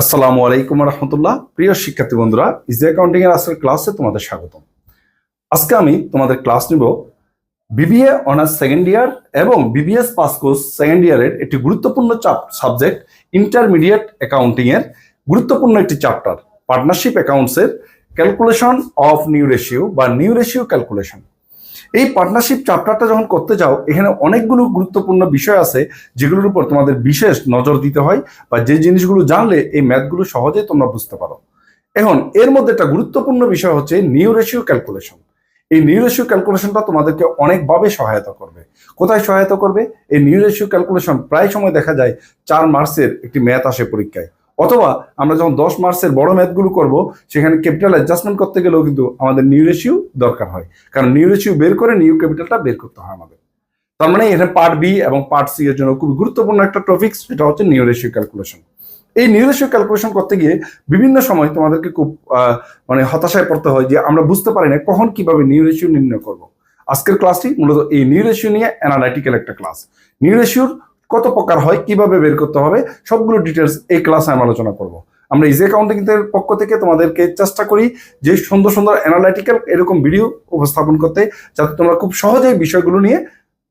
আসসালামু আলাইকুম রহমতুল্লাহ। প্রিয় শিক্ষার্থী বন্ধুরা ইজি অ্যাকাউন্টিং এর আজকের ক্লাসে তোমাদের স্বাগতম। আজকে আমি তোমাদের ক্লাস নিব বিবিএ অনার্স সেকেন্ড ইয়ার এবং বিবিএস পাস কোর্স সেকেন্ড ইয়ারের একটি গুরুত্বপূর্ণ সাবজেক্ট ইন্টারমিডিয়েট অ্যাকাউন্টিং এর গুরুত্বপূর্ণ একটি চ্যাপ্টার পার্টনারশিপ অ্যাকাউন্টসের ক্যালকুলেশন অফ নিউ রেশিও বা নিউ রেশিও ক্যালকুলেশন এই পার্টনারশিপ চ্যাপ্টারটা যখন করতে যাও, এখানে অনেকগুলো গুরুত্বপূর্ণ বিষয় আছে, যেগুলোর উপর তোমাদের বিশেষ নজর দিতে হয় বা যে জিনিসগুলো জানলে এই ম্যাথগুলো সহজেই তোমরা বুঝতে পারো। এখন, এর মধ্যে একটা গুরুত্বপূর্ণ বিষয় হচ্ছে নিউ রেশিও ক্যালকুলেশন এই নিউ রেশিও ক্যালকুলেশনটা তোমাদেরকে অনেকভাবে সহায়তা করবে। কোথায় সহায়তা করবে? এই নিউ রেশিও ক্যালকুলেশন প্রায় সময় দেখা যায় চার মার্চের একটি ম্যাথ আসে পরীক্ষায়। অথবা আমরা যখন দশ মার্চের বড় ম্যাথগুলো করব, সেখানে ক্যাপিটাল অ্যাডজাস্টমেন্ট করতে গেলেও কিন্তু আমাদের নিউ রেশিও দরকার হয়। কারণ নিউ রেশিও বের করে নিউ ক্যাপিটালটা বের করতে হয় আমাদের। তার মানে এখানে পার্ট বি এবং পার্ট সি এর জন্য খুব গুরুত্বপূর্ণ একটা টপিক সেটা হচ্ছে নিউ রেশিও ক্যালকুলেশন এই নিউ রেশিও ক্যালকুলেশন করতে গিয়ে বিভিন্ন সময় তোমাদেরকে খুব মানে হতাশায় পড়তে হয় যে আমরা বুঝতে পারি না কখন কীভাবে নিউ রেশিও নির্ণয় করব। আজকের ক্লাসটি মূলত এই নিউ রেশিও নিয়ে অ্যানালাইটিক্যাল একটা ক্লাস নিউ রেশিওর কত প্রকার হয়, কীভাবে বের করতে হবে, সবগুলো ডিটেলস এই ক্লাসে আমি আলোচনা করব। আমরা ইজি অ্যাকাউন্টিং এর পক্ষ থেকে তোমাদেরকে চেষ্টা করি যে সুন্দর সুন্দর অ্যানালাইটিক্যাল এরকম ভিডিও উপস্থাপন করতে, যাতে তোমরা খুব সহজেই বিষয়গুলো নিয়ে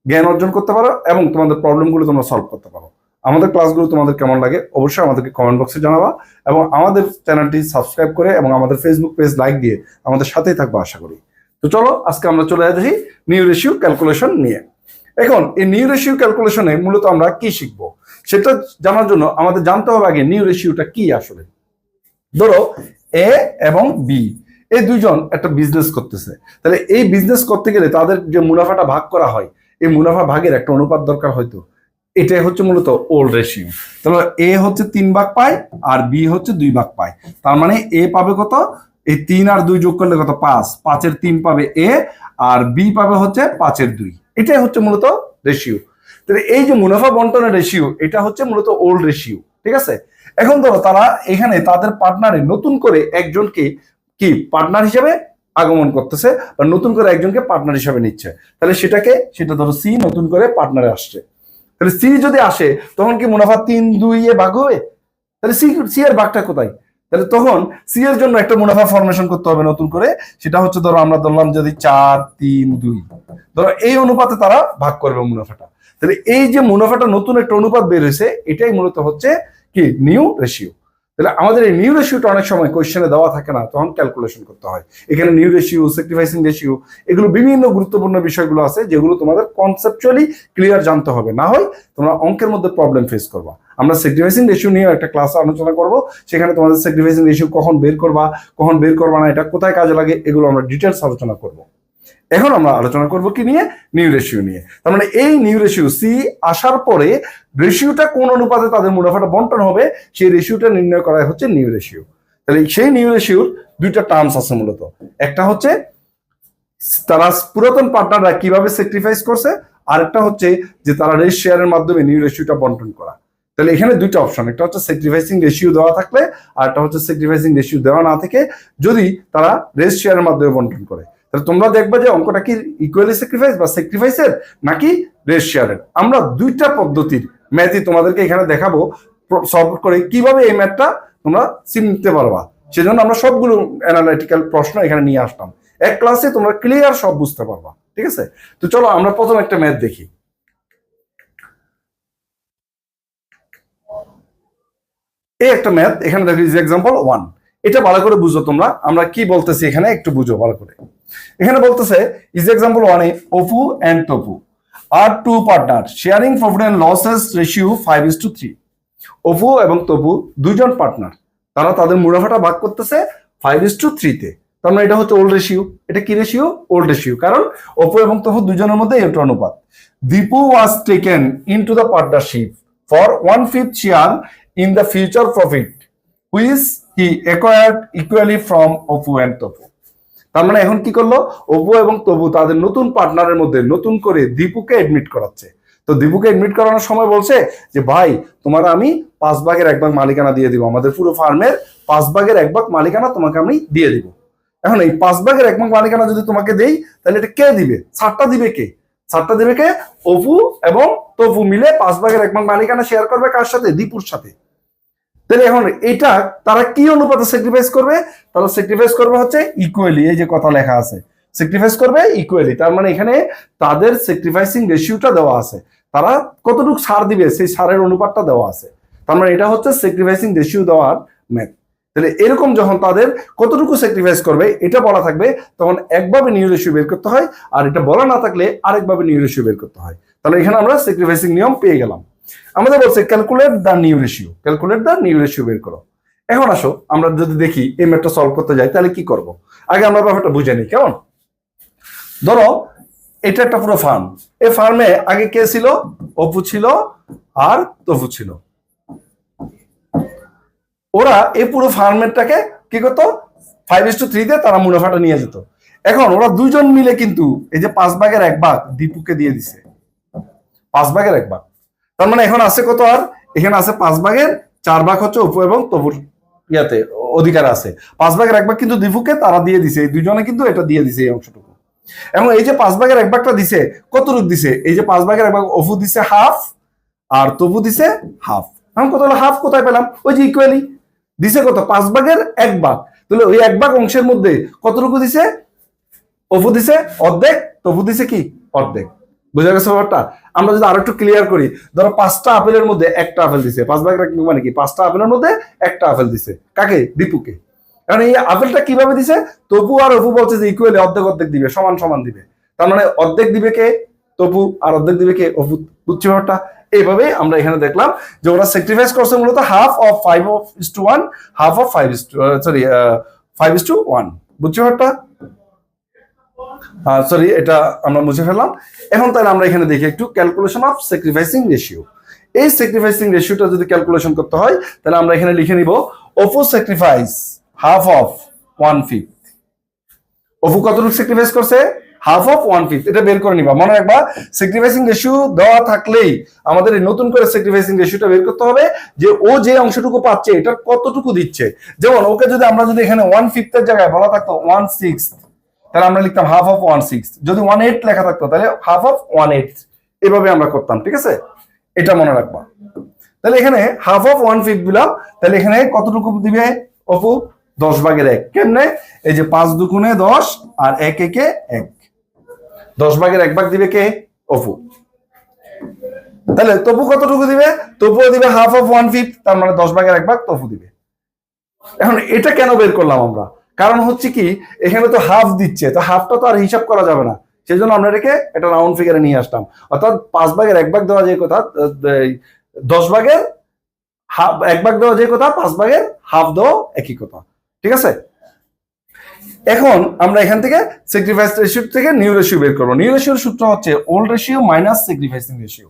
জ্ঞান অর্জন করতে পারো এবং তোমাদের প্রবলেমগুলো তোমরা সলভ করতে পারো। আমাদের ক্লাসগুলো তোমাদের কেমন লাগে অবশ্যই আমাদেরকে কমেন্ট বক্সে জানাবা এবং আমাদের চ্যানেলটি সাবস্ক্রাইব করে এবং আমাদের ফেসবুক পেজ লাইক দিয়ে আমাদের সাথেই থাকব আশা করি। তো চলো, আজকে আমরা চলে যাচ্ছি নিউ রেশিও ক্যালকুলেশন নিয়ে। এখন এই নিউ রেশিও ক্যালকুলেশনে মূলত আমরা কি শিখব? সেটা জানার জন্য আমাদের জানতে হবে আগে নিউ রেশিওটা কি আসলে? ধরো এ এবং বি এই দুইজন একটা বিজনেস করতেছে। তাহলে এই বিজনেস করতে গেলে তাদের যে মুনাফাটা ভাগ করা হয়, এই মুনাফা ভাগের একটা অনুপাত দরকার হয়তো। এটাই হচ্ছে মূলত ওল্ড রেশিও তাহলে এ হচ্ছে তিন ভাগ পায় আর বি হচ্ছে দুই ভাগ পায়। তার মানে এ পাবে কত? এই তিন আর দুই যোগ করলে কত? পাঁচ। পাঁচের তিন পাবে এ আর বি পাবে হচ্ছে পাঁচের দুই। এটাই হচ্ছে মূলত রেশিও তাহলে এই যে মুনাফা বন্টনের রেশিও এটা হচ্ছে মূলত ওল্ড রেশিও ঠিক আছে? এখন ধরো তারা এখানে তাদের পার্টনারে নতুন করে একজনকে কি পার্টনার হিসেবে আগমন করতেছে বা নতুন করে একজনকে পার্টনার হিসেবে নিচ্ছে। তাহলে সেটাকে, সেটা ধরো সি নতুন করে পার্টনারে আসছে। তাহলে সি যদি আসে, তখন কি মুনাফা তিন দুই এ ভাগ হবে? তাহলে সি সি এর ভাগটা কোথায়? তাহলে তখন সি এর জন্য একটা মুনাফা ফরমেশন করতে হবে নতুন করে। সেটা হচ্ছে ধরো আমরা ধরলাম যদি চার, তিন, দুই। ধরো এই অনুপাতে তারা ভাগ করবে মুনাফাটা। তাহলে এই যে মুনাফাটা নতুন একটা অনুপাত বের হয়েছে, এটাই মূলত হচ্ছে কি? নিউ রেশিও তাহলে আমাদের এই নিউ রেশিওটা অনেক সময় কোয়েশ্চেনে দেওয়া থাকে না, তখন ক্যালকুলেশন করতে হয়। এখানে নিউ রেশিও স্যাক্রিফাইসিং রেশিও এগুলো বিভিন্ন গুরুত্বপূর্ণ বিষয়গুলো আছে, যেগুলো তোমাদের কনসেপচুয়ালি ক্লিয়ার জানতে হবে। না হয় তোমরা অঙ্কের মধ্যে প্রবলেম ফেস করবা। আমরা স্যাক্রিফাইসিং রেশিও নিয়ে একটা ক্লাসে আলোচনা করব, সেখানে তোমাদের স্যাক্রিফাইসিং রেশিও কখন বের করবা, কখন বের করবা না, এটা কোথায় কাজে লাগে, এগুলো আমরা ডিটেলস আলোচনা করব। এখন আমরা আলোচনা করব কি নিয়ে? নিউ রেশিও নিয়ে। তার মানে এই নিউ রেশিও সি আসার পরে রেশিওটা কোন অনুপাতে তাদের মুনাফাটা বন্টন হবে, সেই রেশিওটা নির্ণয় করা হচ্ছে নিউ রেশিও তাহলে সেই নিউ রেশিওর দুইটা টার্মস আছে মূলত। একটা হচ্ছে তারা পুরাতন পার্টনাররা কীভাবে স্যাক্রিফাইস করছে, আরেকটা হচ্ছে যে তারা রেস শেয়ারের মাধ্যমে নিউ রেশিওটা বন্টন করা। তাহলে এখানে দুইটা অপশন একটা হচ্ছে স্যাক্রিফাইসিং রেশিও দেওয়া থাকলে, আর একটা হচ্ছে স্যাক্রিফাইসিং রেশিও দেওয়া না থেকে যদি তারা রেস শেয়ারের মাধ্যমে বন্টন করে। তাহলে তোমরা দেখবে যে অঙ্কটা কি ইকুয়ালি স্যাক্রিফাইস বা স্যাক্রিফাইসের নাকি রেস শেয়ারের আমরা দুইটা পদ্ধতির ম্যাথই তোমাদেরকে এখানে দেখাবো সলভ করে কীভাবে এই ম্যাথটা তোমরা চিনতে পারবা। সেজন্য আমরা সবগুলো অ্যানালাইটিক্যাল প্রশ্ন এখানে নিয়ে আসলাম। এক ক্লাসে তোমরা ক্লিয়ার সব বুঝতে পারবা, ঠিক আছে? তো চলো আমরা প্রথম একটা ম্যাথ দেখি। এই একটা ম্যাথ, এখানে দেখো ইজ এক্সাম্পল ওয়ান এটা ভালো করে বুঝো তোমরা। আমরা কি বলতেছি এখানে, একটু বুঝো ভালো করে। এখানে বলতেছে ইজ এক্সাম্পল ওয়ানে Apu and Tapu are two partner sharing profit and losses ratio five is to three Apu এবং তপু দুইজন পার্টনার তারা তাদের মুনাফাটা ভাগ করতেছে ফাইভ ইস টু থ্রিতে তার মানে এটা হচ্ছে ওল্ড রেশিও এটা কি রেশিও ওল্ড রেশিও কারণ অপু এবং তপু দুজনের মধ্যে এটা অনুপাত। Dipu was taken into the partnership for one fifth share in the future profit which he acquired equally from Apu and Tapu তার মানে এখন কি করল? অপু এবং তবু তাদের নতুন পার্টনারের মধ্যে নতুন করে দীপুকে এডমিট করাচ্ছে। তো দীপুকে এডমিট করানোর সময় বলছে যে, ভাই, তোমার আমি পাঁচ ভাগের এক ভাগ মালিকানা দিয়ে দিব। আমাদের পুরো ফার্মের পাঁচ ভাগের এক ভাগ মালিকানা তোমাকে আমি দিয়ে দিব। এখন এই পাঁচ ভাগের এক ভাগ মালিকানা যদি তোমাকে দেই, তাহলে এটা কে দিবে? ছাড়টা দিবে কে? ছাড়টা দিবে কে? অপু এবং তপু মিলে পাঁচ ভাগের এক ভাগ মালিকানা শেয়ার করবে কার সাথে? দীপুর সাথে। তাহলে এখন এটা তারা কি অনুপাতে স্যাক্রিফাইস করবে? তারা স্যাক্রিফাইস করবে হচ্ছে ইকুয়ালি এই যে কথা লেখা আছে। স্যাক্রিফাইস করবে ইকুয়ালি তার মানে এখানে তাদের স্যাক্রিফাইসিং রেশিওটা দেওয়া আছে। তারা কতটুকু সার দিবে, সেই সারের অনুপাতটা দেওয়া আছে। তার মানে এটা হচ্ছে স্যাক্রিফাইসিং রেশিও দেওয়ার ম্যাথ তাহলে এরকম যখন তাদের কতটুকু স্যাক্রিফাইস করবে, এটা বলা থাকবে, তখন একভাবে নিউ রেশিও বের করতে হয়, আর এটা বলা না থাকলে আরেকভাবে নিউ রেশিও বের করতে হয়। তাহলে এখানে আমরা স্যাক্রিফাইসিং নিয়ম পেয়ে গেলাম। আমাদের বলছে calculate the new ratio calculate the new ratio বের করো। এখন আসো, আমরা যদি দেখি এই ম্যাথটা সলভ করতে যাই, তাহলে কি করব? আগে আমরা ব্যাপারটা বুঝে নিই, কেমন? ধরো, এটা একটা পুরো ফার্ম এই ফার্মে আগে কে ছিল? অপু ছিল আর তপু ছিল। ওরা এই পুরো ফার্মেরটাকে কি করতো? ফাইভ ইস টু থ্রিতে তারা মুনাফাটা নিয়ে যেত। এখন ওরা দুজন মিলে কিন্তু এই যে পাঁচ ভাগের এক ভাগ দীপুকে দিয়ে দিছে। পাঁচ ভাগের এক ভাগ। তার মানে এখন আছে কত আর? এখানে আছে পাঁচ ভাগের চার ভাগ হচ্ছে অপু এবং তপুর। ইয়াতে অধিকার আছে। পাঁচ ভাগের এক ভাগ কিন্তু দীপুকে তারা দিয়ে দিছে, এই দুজনে কিন্তু এটা দিয়ে দিছে এই অংশটুকু। এবং এই যে পাঁচ ভাগের এক ভাগটা দিছে কতটুক দিছে? এই যে পাঁচ ভাগের এক ভাগ, অফু দিছে হাফ, আর তবু দিছে হাফ। এখন কত হলো? হাফ কোথায় পেলাম? ওই যে ইকুয়ালি দিছে কত? পাঁচ ভাগের এক ভাগ। তাহলে ওই এক ভাগ অংশের মধ্যে কতটুকু দিছে? অফু দিছে অর্ধেক, তবু দিছে কি? অর্ধেক। বুঝা গেছে ব্যাপারটা? আমরা যদি আরও একটু ক্লিয়ার করি, ধরো পাঁচটা আপেলের মধ্যে একটা আপেল দিছে। পাঁচ ভাগ মানে কি? পাঁচটা আপেলের মধ্যে একটা আপেল দিছে। কাকে? দীপুকে কারণ এই আপেলটা কীভাবে দিছে? তপু আর অপু বলছে যে ইকুয়ালি অর্ধেক অর্ধেক দিবে, সমান সমান দিবে। তার মানে অর্ধেক দিবে কে? তপু আর অর্ধেক দিবে কে? অপু। বুঝছি ব্যাপারটা? এইভাবে আমরা এখানে দেখলাম যে ওরা স্যাক্রিফাইস করছে মূলত half of five of is to one half of five is to sorry five is to one বুঝছি ব্যাপারটা? সরি এটা আমরা মুছে ফেললাম। এখন তাহলে আমরা এখানে দেখি একটু ক্যালকুলেশন অফ স্যাক্রিফাইসিং রেশিও এই স্যাক্রিফাইসিং রেশিওটা যদি ক্যালকুলেশন করতে হয়, তাহলে আমরা এখানে লিখে নিব, Apu sacrifice half of one fifth কতটুকু স্যাক্রিফাইস করছে? হাফ অফ ওয়ান ফিফথ এটা বের করে নিবা। মনে রাখবা স্যাক্রিফাইসিং রেশিও দেওয়া থাকলেই আমাদের নতুন করে স্যাক্রিফাইসিং রেশিওটা বের করতে হবে যে ও যে অংশটুকু পাচ্ছে, এটার কতটুকু দিচ্ছে। যেমন ওকে যদি আমরা যদি এখানে ওয়ান ফিফথের জায়গায় বলা থাকতো ওয়ান সিক্স তাহলে আমরা লিখতাম হাফ অফ ওয়ান সিক্স যদি ওয়ান এইট লেখা থাকতো, তাহলে হাফ অফ ওয়ান এইট এভাবে আমরা করতাম, ঠিক আছে? এটা মনে রাখবা। তাহলে এখানে হাফ অফ ওয়ান ফিফ দিলাম। তাহলে এখানে কতটুকু দিবে অপু? দশ ভাগের এক। কেমনে? এই যে পাঁচ দুগুণে দশ আর এক একে এক। দশ ভাগের এক ভাগ দিবে কে? অপু। তাহলে তপু কতটুকু দিবে? তপুও দিবে হাফ অফ ওয়ান ফিফ তার মানে দশ ভাগের এক ভাগ তপু দিবে। এখন এটা কেন বের করলাম আমরা? কারণ হচ্ছে কি, এখানে তো হাফ দিচ্ছে, তো হাফটা তো আর হিসাব করা যাবে না। সেই জন্য আমরা এটাকে একটা রাউন্ড ফিগারে নিয়ে আসলাম। অর্থাৎ পাঁচ ভাগের এক ভাগ দেওয়া যে কথা দশ ভাগের হাফ এক ভাগ দেওয়া যে কথা, পাঁচ ভাগের হাফ দেওয়া একই কথা। ঠিক আছে? এখন আমরা এখান থেকে স্যাক্রিফাইস রেশিও থেকে নিউ রেশিও বের করব। নিউ রেশিওর সূত্র হচ্ছে old ratio minus sacrificing ratio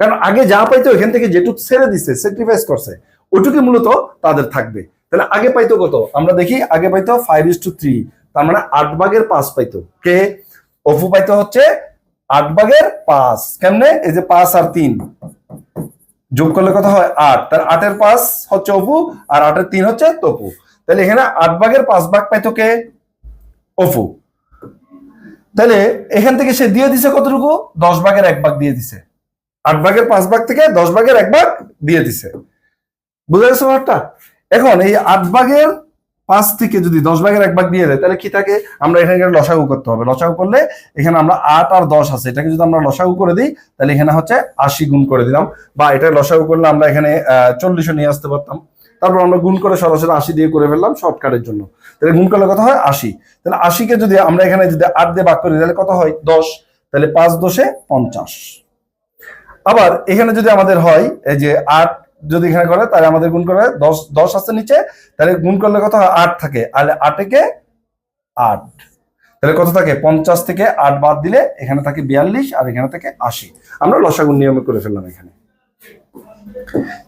কারণ আগে যা পাইতো এখান থেকে যেটুক ছেড়ে দিচ্ছে স্যাক্রিফাইস করছে ওইটুকু মূলত তাদের থাকবে। তাহলে আগে পাইতো কত? আমরা দেখি আগে পাইতো ফাইভ ইস টু থ্রি তার মানে আট ভাগের পাঁচ পাইতো। কে? অফু পাইতো হচ্ছে আট ভাগের পাঁচ। কেমনে? এই যে পাঁচ আর তিন। যোগ করলে কত হয়? আট। তার আটের পাঁচ হচ্ছে অপু আর আটের তিন হচ্ছে তপু। তাহলে এখানে আট ভাগের পাঁচ ভাগ পাইতো কে? অপু। তাহলে এখান থেকে সে দিয়ে দিছে কতটুকু? দশ ভাগের এক ভাগ দিয়ে দিছে। আট ভাগের পাঁচ ভাগ থেকে দশ ভাগের এক ভাগ দিয়ে দিছে। বুঝা গেছে ব্যাপারটা? এখন এই আট ভাগের পাঁচ থেকে যদি দশ ভাগের এক ভাগ দিয়ে দেয়, তাহলে কি থাকে? আমরা এখানে লসাগু করতে হবে। লসাগু করলে এখানে আমরা আট আর দশ আছে। এটাকে যদি আমরা লসাগু করে দিই, তাহলে এখানে হচ্ছে আশি গুণ করে দিলাম। বা এটা লসাগু করলে আমরা এখানে চল্লিশও নিয়ে আসতে পারতাম। তারপর আমরা গুণ করে সরাসরি আশি দিয়ে করে ফেললাম শর্টকাটের জন্য। তাহলে গুণ করলে কত হয়? আশি। তাহলে আশিকে যদি আমরা এখানে যদি আট দিয়ে ভাগ করি, তাহলে কত হয়? দশ। তাহলে পাঁচ দশে পঞ্চাশ। আবার এখানে যদি আমাদের হয়, এই যে আট যদি এখানে করে, তাহলে আমাদের গুণ করবে দশ দশ আছে নিচে, তাহলে গুণ করলে কত হয়? আট থাকে। আর আটেকে আট। তাহলে কত থাকে? পঞ্চাশ থেকে আট বাদ দিলে এখানে থাকে বিয়াল্লিশ আর এখানে থাকে আশি। আমরা লসাগুন নিয়মে করে ফেললাম এখানে।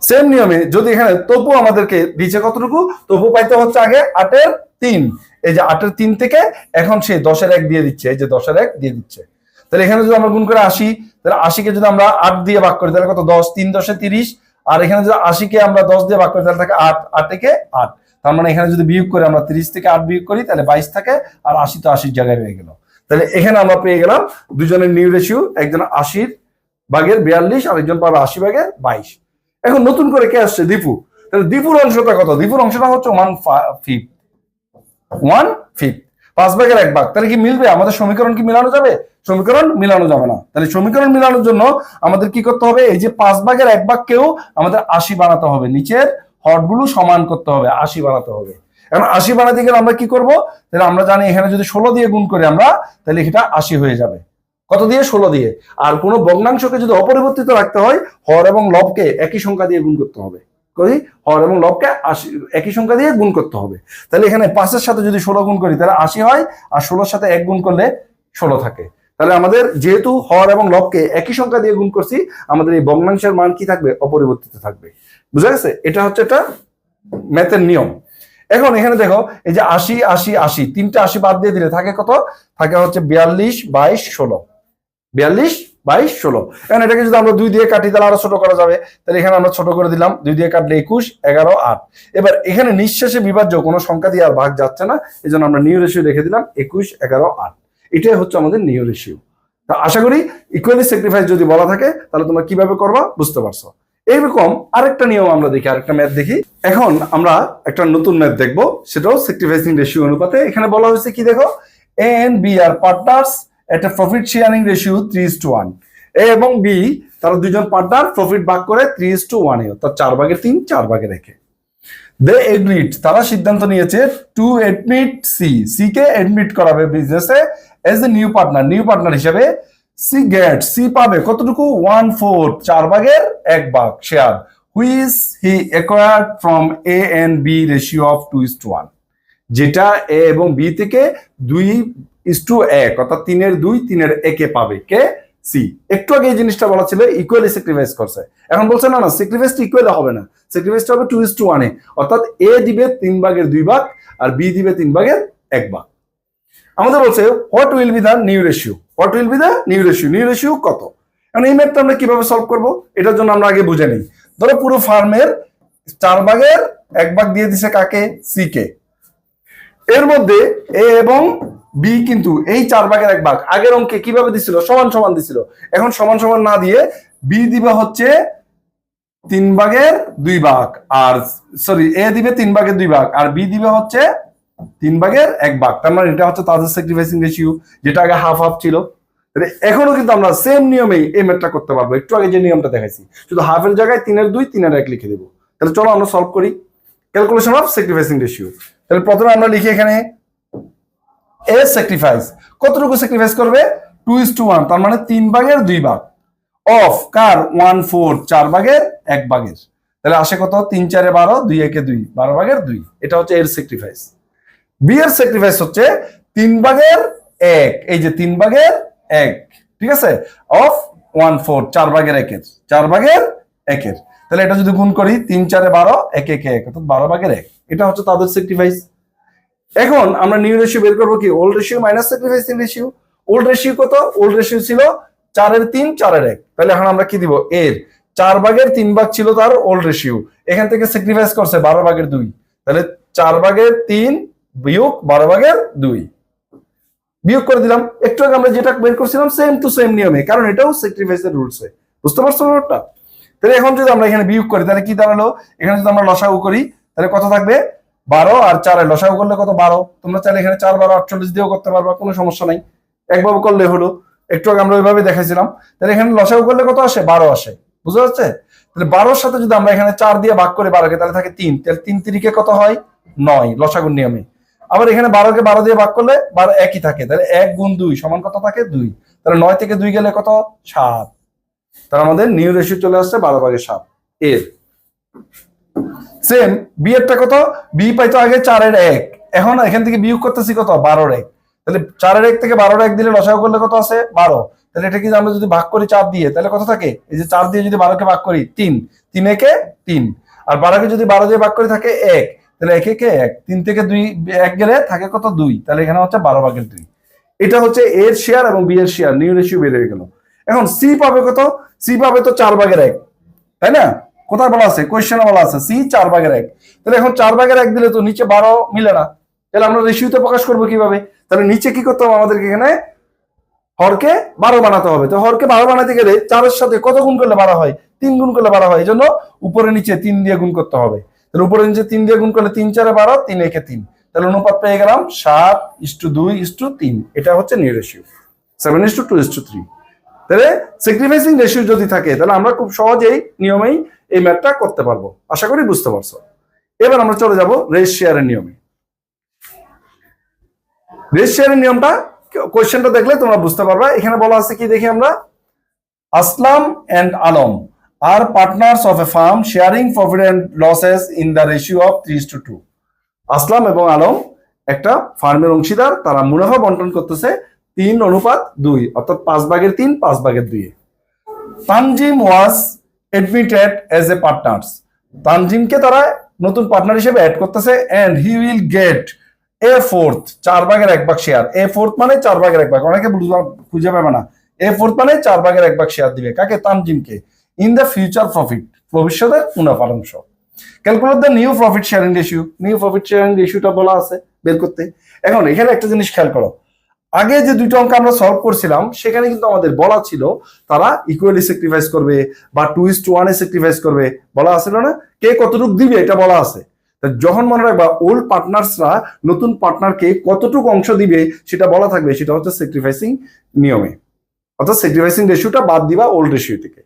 সেম নিয়মে যদি এখানে তবু আমাদেরকে দিচ্ছে কতটুকু? তবু পাইতে হচ্ছে আগে আটের তিন। এই যে আটের তিন থেকে এখন সে দশের এক দিয়ে দিচ্ছে, এই যে দশের এক দিয়ে দিচ্ছে। তাহলে এখানে যদি আমরা গুণ করে আসি তাহলে আশিকে যদি আমরা আট দিয়ে ভাগ করি, তাহলে কত? দশ, তিন, দশে তিরিশ। আর এখানে যদি আশিকে আমরা দশ দিয়ে ভাগ করি, তাহলে থাকে আট আট থেকে আট। তার মানে এখানে যদি বিয়োগ করি, আমরা তিরিশ থেকে আট বিয়োগ করি, তাহলে বাইশ থাকে, আর আশি তো আশির জায়গায় রয়ে গেল। তাহলে এখানে আমরা পেয়ে গেলাম দুজনের নিউ রেশিও, একজন আশির ভাগের বিয়াল্লিশ আর একজন পাবে আশি ভাগের বাইশ। এখন নতুন করে কে আসছে? দীপু। তাহলে দীপুর অংশটা কত? দীপুর অংশটা হচ্ছে ওয়ান ফিফ ওয়ান ফিফথ পাঁচ ভাগের এক ভাগ। তাহলে কি মিলবে? আমাদের সমীকরণ কি মিলানো যাবে? সমীকরণ মিলানো যাবে না। তাহলে সমীকরণ মিলানোর জন্য আমাদের কি করতে হবে? এই যে পাঁচ ভাগের এক ভাগকেও আমাদের আশি বানাতে হবে। নিচের হরগুলো সমান করতে হবে, আশি বানাতে হবে। এখন আশি বানাতে গেলে আমরা কি করব? তাহলে আমরা জানি এখানে যদি ষোলো দিয়ে গুণ করি আমরা, তাহলে এটা আশি হয়ে যাবে। কত দিয়ে? ষোলো দিয়ে। আর কোনো ভগ্নাংশকে যদি অপরিবর্তিত রাখতে হয়, হর এবং লবকে একই সংখ্যা দিয়ে গুণ করতে হবে। করি হর এবং লবকে আশি, একই সংখ্যা দিয়ে গুণ করতে হবে। তাহলে এখানে পাঁচের সাথে যদি ষোলো গুণ করি, তাহলে আশি হয়, আর ষোলোর সাথে এক গুণ করলে ষোলো থাকে। তাহলে আমাদের যেহেতু হর এবং লবকে একই সংখ্যা দিয়ে গুণ করছি, আমাদের এই ভগ্নাংশের মান কি থাকবে? অপরিবর্তিত থাকবে। বুঝা গেছে? এটা হচ্ছে একটা ম্যাথের নিয়ম। এখন এখানে দেখো, এই যে আশি আশি আশি, তিনটা আশি বাদ দিয়ে দিলে থাকে কত? থাকে হচ্ছে বিয়াল্লিশ বাইশ ষোলো। বিয়াল্লিশ বাইশ, ষোলো। এখন এটাকে যদি আমরা দুই দিয়ে কাটি, তাহলে আরও ছোট করা যাবে। তাহলে এখানে আমরা ছোট করে দিলাম। দুই দিয়ে কাটলে একুশ, এগারো, আট। এবার এখানে নিঃশেষে বিভাজ্য, কোনো সংখ্যা দিয়ে আর ভাগ যাচ্ছে না। এই জন্য আমরা নিউ রেশিও রেখে দিলাম, একুশ, এগারো, আট। এটাই হচ্ছে আমাদের নিউ রেশিও তা আশা করি ইকুয়ালি স্যাক্রিফাইস যদি বলা থাকে, তাহলে তোমরা কীভাবে করবা বুঝতে পারছ। এইরকম আরেকটা নিয়ম আমরা দেখি, আরেকটা ম্যাথ দেখি। এখন আমরা একটা নতুন ম্যাথ দেখব, সেটাও স্যাক্রিফাইসিং রেশিও অনুপাতে। এখানে বলা হয়েছে কি দেখো? A and B are partners একটা profit sharing ratio three is to one A এবং বি তারা দুজন পার্টনার প্রফিট ভাগ করে থ্রি ইস টু ওয়ান অর্থাৎ চার ভাগের তিন, চার ভাগে রেখে দে এগ্রিড তারা সিদ্ধান্ত নিয়েছে টু এডমিট সি সি কে এডমিট করাবে বিজনেসে as a new partner new partner হিসেবে সি গেট সি পাবে। কতটুকু? ওয়ান ফোর চার ভাগের এক ভাগ share which he acquired from A and B ratio of two is to one যেটা এ এবং বি থেকে দুই ইস টু এক, অর্থাৎ তিনের দুই, তিনের একে পাবে কে? সি একটু আগে এই জিনিসটা বলা ছিল ইকুয়ালি স্যাক্রিফাইস করছে। এখন বলছে, না না স্যাক্রিফাইসটা ইকুয়ালি হবে না। স্যাক্রিফাইসটা হবে টু ইস টু ওয়ানে অর্থাৎ এ দিবে তিন ভাগের দুই ভাগ, আর বি দিবে তিন ভাগের এক ভাগ। আমাদের বলছে what will be the new ratio what will be the new ratio new ratio কত? এখন এই ম্যাথটা আমরা কীভাবে সলভ করব? এটার জন্য আমরা আগে বুঝে নিই। ধরো পুরো ফার্মের চার ভাগের এক ভাগ দিয়ে দিছে কাকে? সি কে। এর মধ্যে এ এবং বি কিন্তু এই চার ভাগের এক ভাগ। আগের অঙ্কে কীভাবে দিছিল? সমান সমান দিছিল। এখন সমান সমান না দিয়ে বি দিবে হচ্ছে তিন ভাগের দুই ভাগ। আর সরি এ দিবে তিন ভাগের দুই ভাগ। আর বি দিবে হচ্ছে তিন ভাগের এক ভাগ। তার মানে এটা হচ্ছে তাদের স্যাক্রিফাইসিং রেশিও যেটা আগে হাফ হাফ ছিল। এখনও কিন্তু আমরা সেম নিয়মেই এই ম্যাথটা করতে পারব। একটু আগে যে নিয়মটা দেখাইছি, শুধু হাফের জায়গায় তিনের দুই, তিনের এক লিখে দেবো। তাহলে চলো আমরা সলভ করি। ক্যালকুলেশন অফ স্যাক্রিফাইসিং রেশিও তাহলে প্রথমে আমরা লিখি এখানে এ স্যাক্রিফাইস কতটুকু স্যাক্রিফাইস করবে? টু ইস টু ওয়ান তার মানে তিন ভাগের দুই ভাগ। Of car? ওয়ান ফোর চার ভাগের এক ভাগের। তাহলে আসে কত? তিন, চারে বারো, দুই, একে দুই, বারো ভাগের দুই। এটা হচ্ছে এর স্যাক্রিফাইস বি এর স্যাক্রিফাইস হচ্ছে তিন ভাগের এক। এই যে তিন ভাগের এক, ঠিক আছে? অফ ওয়ান ফোর চার ভাগের একের। চার ভাগের একের। তাহলে এটা যদি গুণ করি, তিন, চারে বারো, এক, একে এক, অর্থাৎ বারো ভাগের এক। এটা হচ্ছে তাদের স্যাক্রিফাইস এখন আমরা নিউ রেশিও বের করব কি? Old ratio minus sacrificing ratio old ratio কত? ওল্ড রেশিও ছিল চারের তিন, চারের এক। তাহলে এখন আমরা কি দিব? এর। চার ভাগের তিন ভাগ ছিল তার ওল্ড রেশিও এখান থেকে স্যাক্রিফাইস করছে বারো ভাগের দুই। তাহলে চার ভাগের তিন বিয়োগ বারো ভাগের দুই। বিয়োগ করে দিলাম। একটু আগে আমরা যেটা বের করছিলাম সেম টু সেম নিয়মে। কারণ এটাও স্যাক্রিফাইসের রুলস বুঝতে পারছ ব্যাপারটা? তাহলে এখন যদি আমরা এখানে বিয়োগ করি, তাহলে কি দাঁড়াল? এখানে যদি আমরা লসাগু করি, তাহলে কত থাকবে? বারো আর চারে লসাগু করলে কত? বারো। তোমরা চাইলে এখানে চার, বারো, আটচল্লিশ দিয়েও করতে পারবা, কোনো সমস্যা নাই। একভাবে করলে হলো। একটু আগে আমরা ওইভাবে দেখাইছিলাম। তাহলে এখানে লসাগু করলে কত আসে? বারো আসে। বুঝতে পারছে তাহলে বারোর সাথে যদি আমরা এখানে চার দিয়ে ভাগ করে বারোকে, তাহলে থাকে তিন। তাহলে তিন তিরিকে কত হয়? নয় লসাগুর নিয়মে। আবার এখানে বারোকে বারো দিয়ে ভাগ করলে বারো একই থাকে। তাহলে এক গুণ দুই সমান কত থাকে? দুই। তাহলে নয় থেকে দুই গেলে কত? সাত। তাহলে আমাদের নিউ রেশিও চলে আসছে বারো ভাগে সাত। এর সেম বি এরটা কত? বি পাইতো আগে চারের এক। এখন এখান থেকে বিয়োগ করতেছি কত? বারোর এক। তাহলে চারের এক থেকে বারোর এক দিলে লসাগু করলে কত আছে? বারো। তাহলে এটা কি আমরা যদি ভাগ করি চার দিয়ে, তাহলে কত থাকে? এই যে চার দিয়ে যদি বারোকে ভাগ করি, তিন। তিন একে তিন। আর বারোকে যদি বারো দিয়ে ভাগ করে থাকে এক। তাহলে এক একে এক। তিন থেকে দুই এক গেলে থাকে কত? দুই। তাহলে এখানে হচ্ছে বারো ভাগের দুই। এটা হচ্ছে এর শেয়ার এবং বি এর শেয়ার নিউ রেশিও হয়ে গেল। এখন সি পাবে কত? সি পাবে তো চার ভাগের এক। তাই না? কোথায় বলা আছে? কোয়েশ্চেনে বলা আছে। সি, চার ভাগের এক। তাহলে এখন চার ভাগের এক দিলে তো নিচে বারো মিলে না। তাহলে আমরা রেশিওতে প্রকাশ করব কীভাবে? তাহলে নিচে কি করতে হবে? আমাদেরকে এখানে হরকে বারো বানাতে হবে। তো হরকে বারো বানাতে গেলে চারের সাথে কত গুণ করলে বারো হয়? তিন গুণ করলে বারো হয়। এই জন্য উপরে নিচে তিন দিয়ে গুণ করতে হবে। তাহলে উপরে নিচে তিন দিয়ে গুণ করলে তিন চারে বারো, তিন একে তিন। তাহলে অনুপাত পেয়ে গেলাম সাত ইস্টু দুই ইস্টু তিন। এটা হচ্ছে new ratio seven is to two is to three তাহলে স্যাক্রিফাইসিং রেশিও যদি থাকে, তাহলে আমরা খুব সহজেই নিয়মেই এই ম্যাথটা করতে পারব। আশা করি বুঝতে পারছ। এবার আমরা চলে যাব রেস শেয়ারের নিয়মে। রেস শেয়ারের নিয়মটা কোয়েশ্চেনটা দেখলে তোমরা বুঝতে পারবা। এখানে বলা আছে কি দেখি আমরা? Aslam and Alam are partners of a firm sharing profit and losses in the ratio of three two two Aslam এবং আলম একটা ফার্মের অংশীদার, তারা মুনাফা বন্টন করতেছে তিন অনুপাত দুই, অর্থাৎ পাঁচ ভাগের তিন, পাঁচ ভাগের দুই Tanzim was admitted as a partners তানজিমকে তারা নতুন পার্টনার হিসেবে অ্যাড করতেছে and he will get a fourth চার ভাগের এক ভাগ শেয়ার এ ফোর্থ মানে চার ভাগের এক ভাগ। অনেকে খুঁজে পাবে না। এ ফোর্থ মানে চার ভাগের এক ভাগ শেয়ার দিবে। কাকে? তানজিমকে। ইন দ্য ফিউচার প্রফিট ভবিষ্যতের মুনাফার অংশ calculate the new profit sharing ratio new profit sharing রেশিওটা বলা আছে, বের করতে। এখন এখানে একটা জিনিস খেয়াল করো। আগে যে দুটো অঙ্ক আমরা সলভ করছিলাম, সেখানে কিন্তু আমাদের বলা ছিল তারা ইকুয়ালি স্যাক্রিফাইস করবে বা টু ইস টু ওয়ানে স্যাক্রিফাইস করবে। বলা আছে না? কে কতটুকু দিবে এটা বলা আছে। যখন মনে রাখবা ওল্ড পার্টনার্সরা নতুন পার্টনারকে কতটুকু অংশ দিবে সেটা বলা থাকবে, সেটা হচ্ছে স্যাক্রিফাইসিং নিয়মে। অর্থাৎ স্যাক্রিফাইসিং রেশিওটা বাদ দিবা ওল্ড রেশিও থেকে।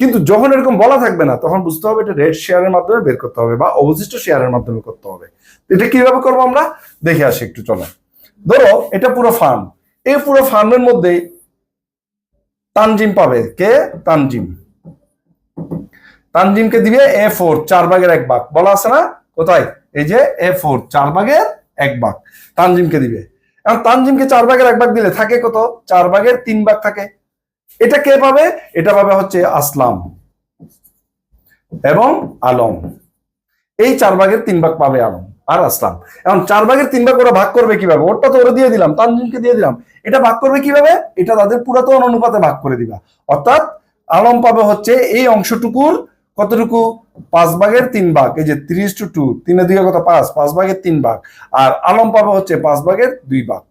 কিন্তু যখন এরকম বলা থাকবে না, তখন বুঝতে হবে এটা রেড শেয়ারের মাধ্যমে বের করতে হবে বা অবশিষ্ট শেয়ারের মাধ্যমে করতে হবে। এটা কীভাবে করব আমরা? দেখে আসি একটু, চলো। ধরো, এটা পুরো ফার্ম এই পুরো ফার্মের মধ্যে তানজিম পাবে। কে? তানজিম। তানজিমকে দিবে এ ফোর চার ভাগের এক ভাগ। বলা আছে না? কোথায়? এই যে এ ফোর চার ভাগের এক ভাগ। তানজিমকে দিবে। এখন তানজিমকে চার ভাগের এক ভাগ দিলে থাকে কত? চার ভাগের তিন ভাগ থাকে। এটা কে পাবে? এটা পাবে হচ্ছে আসলাম এবং আলম। এই চার ভাগের তিন ভাগ পাবে আলম। আর আসলাম। এখন চার ভাগের তিন ভাগ ওরা ভাগ করবে কীভাবে? ওরটা তো ওরা দিয়ে দিলাম, তানজিমকে দিয়ে দিলাম। এটা ভাগ করবে কীভাবে? এটা তাদের পুরাতন অনুপাতে ভাগ করে দিবা। অর্থাৎ আলম পাবে হচ্ছে এই অংশটুকুর কতটুকু? পাঁচ ভাগের তিন ভাগ, এই যে ত্রিশ টু টু, তিনে দুই কত? পাঁচ পাঁচ ভাগের তিন ভাগ। আর আলম পাবে হচ্ছে পাঁচ ভাগের দুই ভাগ।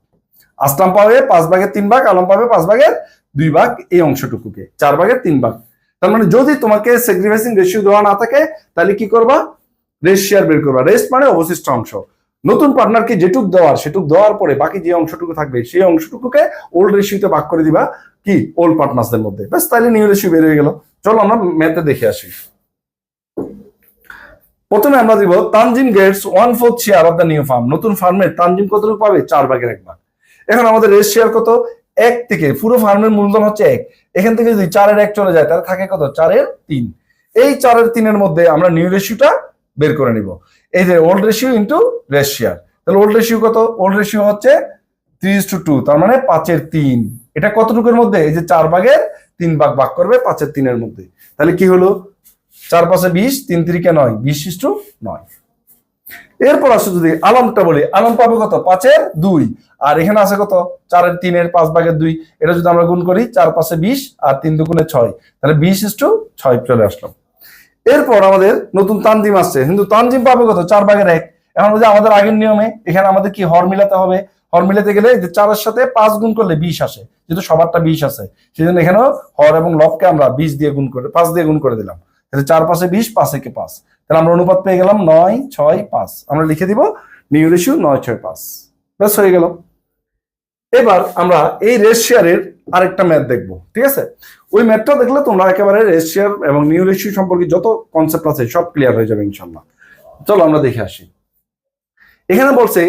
আসলাম পাবে পাঁচ ভাগের তিন ভাগ, আলম পাবে পাঁচ ভাগের দুই ভাগ এই অংশটুকুকে, চার ভাগের তিন ভাগ। তার মানে যদি তোমাকে স্যাক্রিফাইসিং রেশিও দেওয়া না থাকে, তাহলে কি করবা? রেস্ট শেয়ার বের করবা। রেস্ট মানে অবশিষ্ট অংশ। নতুন পার্টনারকে যেটুক দেওয়ার, সেটুক দেওয়ার পরে বাকি যে অংশটুকু থাকবে, সেই অংশটুকুকে ওল্ড রেশিওতে ভাগ করে দিবা কি? ওল্ড পার্টনার্সদের মধ্যে। ব্যাস তাহলে নিউ রেশিও বের হয়ে গেল। চলো আমরা ম্যাথে দেখে আসি। প্রথমে আমরা দিব Tanjim gets one fourth share of the new firm নতুন ফার্মের তানজিম কতটুকু পাবে? চার ভাগের এক ভাগ। এখন আমাদের রেস্ট শেয়ার কত? এক থেকে, পুরো ফার্মের মূলধন হচ্ছে এক। এখান থেকে যদি চারের এক চলে যায়, তাহলে থাকে কত? চারের তিন। এই চারের তিনের মধ্যে আমরা নিউ রেশিওটা বের করে নিব। এই যে old ratio into rest share তাহলে ওল্ড রেশিও কত? ওল্ড রেশিও হচ্ছে থ্রি টু টু তার মানে পাঁচের তিন। এটা কতটুকুর মধ্যে? এই যে চার ভাগের তিন ভাগ ভাগ করবে পাঁচের তিনের মধ্যে। তাহলে কি হলো? চার পাঁচে বিশ, তিন তিরিকে নয়, বিশ ইস্টু নয়। এরপর আসে যদি আলমটা বলি, আলম পাবে কত? পাঁচের দুই। আর এখানে আছে কত? চারের তিনের পাঁচ ভাগের দুই। এটা যদি আমরা গুণ করি, চার পাঁচে বিশ আর তিন দুগুণে ছয়। তাহলে বিশ ইস্টু ছয় চলে আসলাম এরপর আমাদের নতুন তানজিম আসছে। কিন্তু তানজিম পাবে কত? চার ভাগের এক। এখন যদি আমাদের আগের নিয়মে এখানে আমাদের কি হর মিলাতে হবে? হর মিলাতে গেলে যে চারের সাথে পাঁচ গুণ করলে বিশ আসে। যেহেতু সবারটা বিশ আছে। সেই জন্য এখানেও হর এবং লবকে আমরা বিশ দিয়ে গুণ করে পাঁচ দিয়ে গুণ করে দিলাম। তাহলে চার পাশে বিশ, পাঁচ একে পাঁচ। তাহলে আমরা অনুপাত পেয়ে গেলাম নয়, ছয়, পাঁচ। আমরা লিখে দিব নিউ রেশিও নয়, ছয়, পাঁচ। ব্যাস হয়ে গেল। এবার আমরা এই রেস শেয়ারের আরেকটা ম্যাথ দেখব, ঠিক আছে? ওই ম্যাথটা দেখলে তোমরা একেবারে রেস শেয়ার এবং নিউ রেশিও সম্পর্কে যত কনসেপ্ট আছে সব ক্লিয়ার হয়ে যাবে ইনশাল্লাহ চলো আমরা দেখে আসি। এখানে বলছে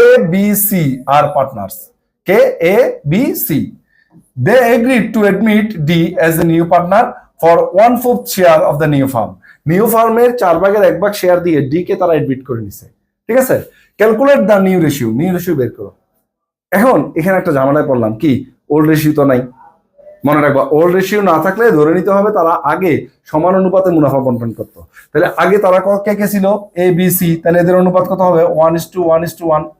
A B C R partners K? A B C they agreed to admit D as a new partner for one fourth share of the new firm new ফার্মের চার ভাগের এক ভাগ শেয়ার দিয়ে ডি কে তারা এডমিট করে নিছে, ঠিক আছে? Calculate the new ratio new ratio বের করো। এখন এখানে একটা ঝামেলায় পড়লাম, কি? ওল্ড রেশিও তো নাই। মনে রাখবা ওল্ড রেশিও না থাকলে ধরে নিতে হবে তারা আগে সমান অনুপাতে মুনাফা বন্টন করতো। তাহলে আগে তারা ক- কে ছিল? এ বি সি তাহলে এদের অনুপাত কত হবে? One is to one is to one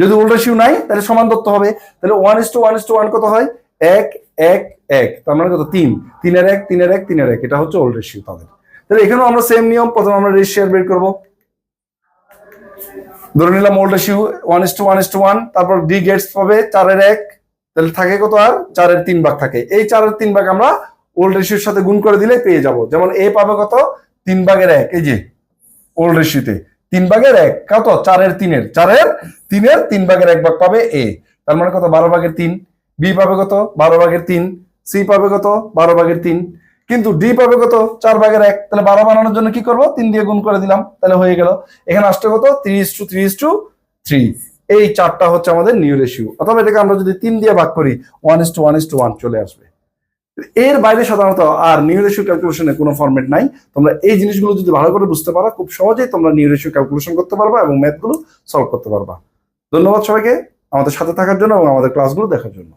যদি ওল্ড রেশিও নাই, তাহলে সমান ধরতে হবে। তাহলে one is to one is to one কত হয়? এক এক এক। তার মানে কত? তিন। তিনের এক তিনের এক তিনের এক। এটা হচ্ছে ওল্ড রেশিও তাদের। তাহলে এখানেও আমরা সেম নিয়ম, প্রথমে আমরা রেশিয়ার বের করব। ধরে নিলাম old ratio one is to one is to one তারপর ডি গেটস পাবে, চারের এক, তাহলে থাকে কত আর? চারের তিন ভাগ থাকে। এই চারের তিন ভাগ আমরা ওল্ড রেশিওর সাথে গুণ করে দিলে পেয়ে যাব। যেমন এ পাবে কত? তিন ভাগের এক। এই যে ওল্ড রেশিওতে তিন ভাগের এক, কত? চারের তিনের। চারের তিনের তিন ভাগের এক ভাগ পাবে এ তার মানে কত? বারো ভাগের তিন। বি পাবে কত? বারো ভাগের তিন। সি পাবে কত? বারো ভাগের তিন। কিন্তু ডি পাবে কত? চার ভাগের এক। তাহলে বারো বানানোর জন্য কি করব? তিন দিয়ে গুণ করে দিলাম। তাহলে হয়ে গেল। এখানে আসছে কত? ত্রিশ টু ত্রিশ টু থ্রি এই চারটা হচ্ছে আমাদের নিউ রেশিও অথবা এটাকে আমরা যদি তিন দিয়ে ভাগ করি one is to one is to one চলে আসবে। এর বাইরে সাধারণত আর নিউ রেশিও ক্যালকুলেশনে কোনো ফরম্যাট নাই। তোমরা এই জিনিসগুলো যদি ভালো করে বুঝতে পারো, খুব সহজেই তোমরা নিউ রেশিও ক্যালকুলেশন করতে পারবা এবং ম্যাথগুলো সলভ করতে পারবা। ধন্যবাদ সবাইকে। আমাদের সাথে থাকার জন্য এবং আমাদের ক্লাসগুলো দেখার জন্য।